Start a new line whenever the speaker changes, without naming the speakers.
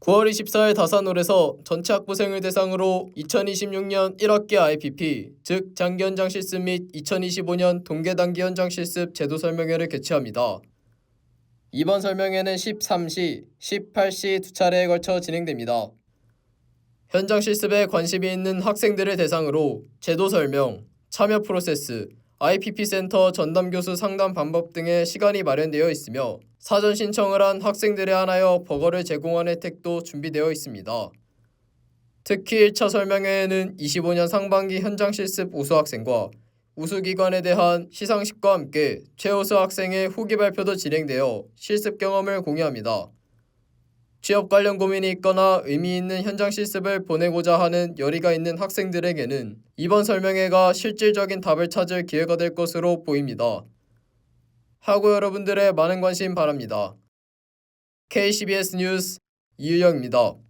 9월 24일 다산홀에서 전체 학부생을 대상으로 2026년 1학기 IPP 즉 장기 현장 실습 및 2025년 동계 단기 현장 실습 제도 설명회를 개최합니다. 이번 설명회는 13시, 18시 두 차례에 걸쳐 진행됩니다. 현장 실습에 관심이 있는 학생들을 대상으로 제도 설명, 참여 프로세스, IPP 센터 전담 교수 상담 방법 등의 시간이 마련되어 있으며 사전 신청을 한 학생들에 한하여 버거를 제공하는 혜택도 준비되어 있습니다. 특히 1차 설명회에는 25년 상반기 현장 실습 우수 학생과 우수 기관에 대한 시상식과 함께 최우수 학생의 후기 발표도 진행되어 실습 경험을 공유합니다. 취업 관련 고민이 있거나 의미 있는 현장 실습을 보내고자 하는 열의가 있는 학생들에게는 이번 설명회가 실질적인 답을 찾을 기회가 될 것으로 보입니다. 하고 여러분들의 많은 관심 바랍니다. KCBS 뉴스 이유영입니다.